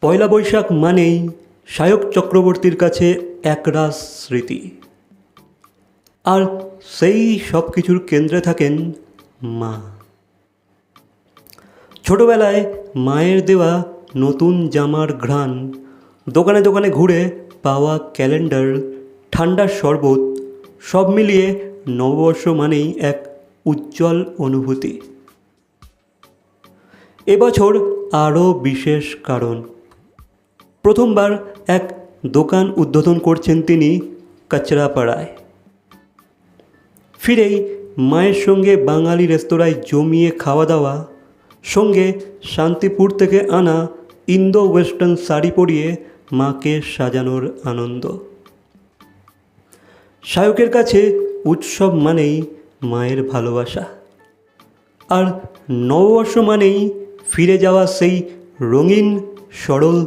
পয়লা বৈশাখ মানেই সায়ক চক্রবর্তীর কাছে একরাশ স্মৃতি। আর সেই সব কিছুর কেন্দ্রে থাকেন মা। ছোটবেলায় মায়ের দেওয়া নতুন জামার ঘ্রাণ দোকানে দোকানে ঘুরে পাওয়া ক্যালেন্ডার ঠান্ডার শরবত, সব মিলিয়ে নববর্ষ মানেই এক উজ্জ্বল অনুভূতি। এবছর আরও বিশেষ কারণ। প্রথমবার এক দোকান উদ্বোধন করছেন তিনি কাচরাপাড়ায়। ফিরেই মায়ের সঙ্গে বাঙালি রেস্তোরাঁয় জমিয়ে খাওয়া দাওয়া সঙ্গে শান্তিপুর থেকে আনা ইন্দো ওয়েস্টার্ন শাড়ি পরিয়ে মাকে সাজানোর আনন্দ। শায়কের কাছে উৎসব মানেই মায়ের ভালোবাসা। আর নববর্ষ মানেই ফিরে যাওয়া সেই রঙিন সরল